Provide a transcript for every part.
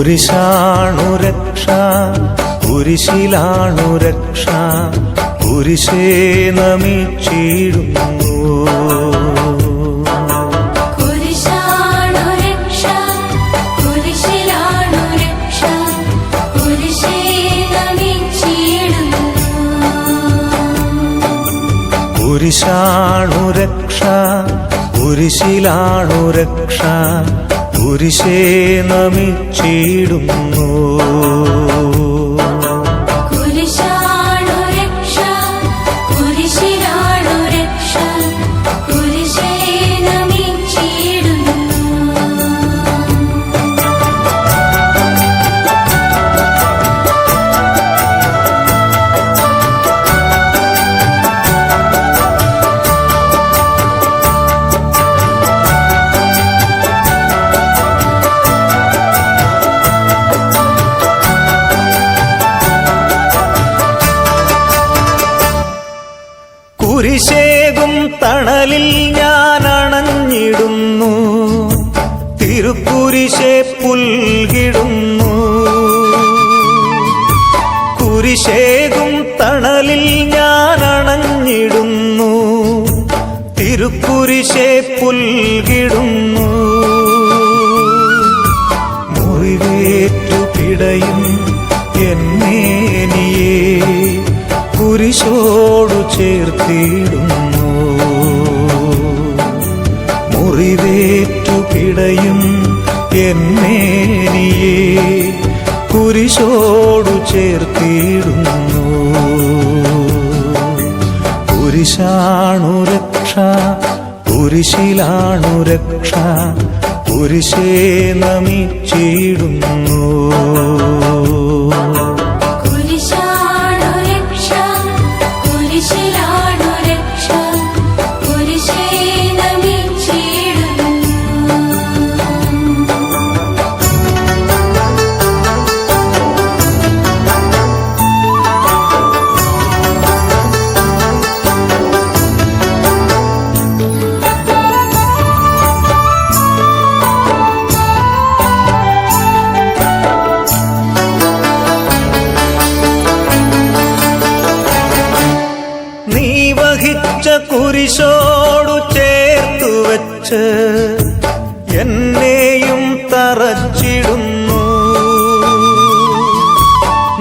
കുരിശാണു രക്ഷ കുരിശിലാണു രക്ഷ കുരിശേ നമിച്ചിടുന്നു കുരിശാണു രക്ഷ കുരിശിലാണു രക്ഷ കുരിശേ നമിച്ചിടുന്നു. തിരുക്കുരിശെ പുൽകിടുന്നു. കുരിശേകും തണലിൽ ഞാൻ അണഞ്ഞിടുന്നു തിരുക്കുരിശെ പുൽകിടുന്നു. മുറിവേറ്റു പിടയും എന്നേനിയെ കുരിശോടു ചേർത്തിടുന്നു. മുറിവേറ്റു എന്നേനിയെ കുരിശോടു ചേർത്തിടുന്നു. കുരിശാണു രക്ഷ കുരിശിലാണു രക്ഷ കുരിശേ നമിച്ചിടുന്നു. കുരിശോടു ചേർത്തു വച്ച് എന്നെയും തറച്ചിടുന്നു.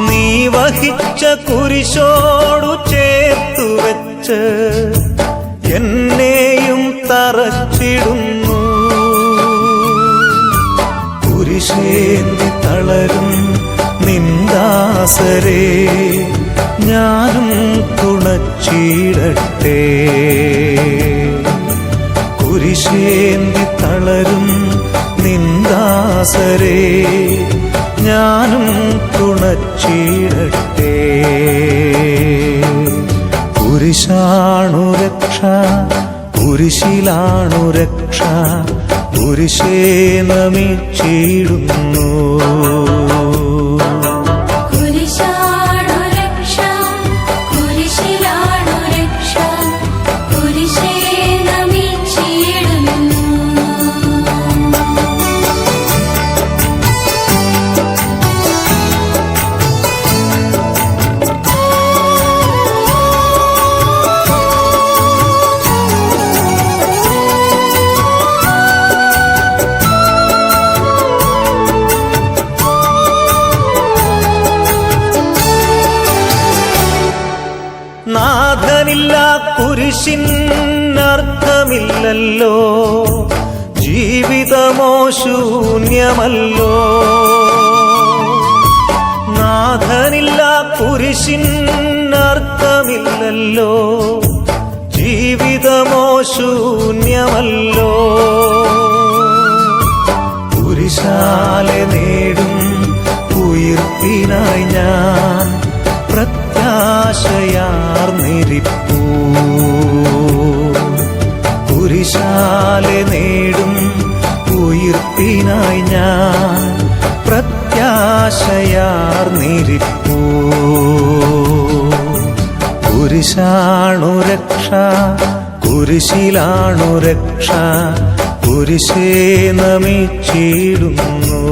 നീ വഹിച്ച കുരിശോടു ചേർത്തു വച്ച് എന്നെയും തറച്ചിടുന്നു. കുരിശേന്തി തളരും നിന്ദാസരേ ഞാനും തുണച്ചിടട്ടെ കുരിശേന്തി തളരും നിന്ദാസരെ ഞാനും തുണച്ചിടട്ടെ. കുരിശാണു രക്ഷ കുരിശിലാണു രക്ഷ കുരിശേ നമിച്ചിടുന്നു നാഥനില്ല കുരിശിനർത്ഥമില്ലല്ലോ ജീവിതമോ ശൂന്യമല്ലോ നാഥനില്ല കുരിശിനർത്ഥമില്ലല്ലോ ജീവിതമോ ശൂന്യമല്ലോ പുരുഷാലെ നേടും ഉയർത്തിനായി ഞാൻ പ്രത്യാശയാർന്നിരിപ്പൂ ഉയർപ്പിനായി ഞാൻ പ്രത്യാശയാർന്നിരിപ്പൂ കുരിശാണു രക്ഷ കുരിശിലാണു രക്ഷ കുരിശേ നമിച്ചിടുന്നു.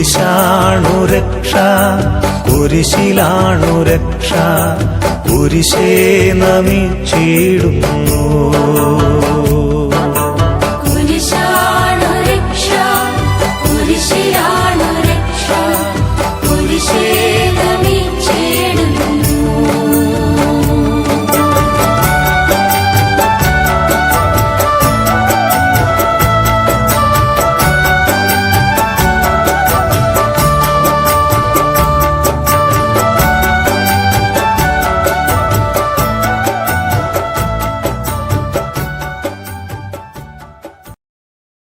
കുരിശാണു രക്ഷ കുരിശിലാണു രക്ഷ. കുരിശേ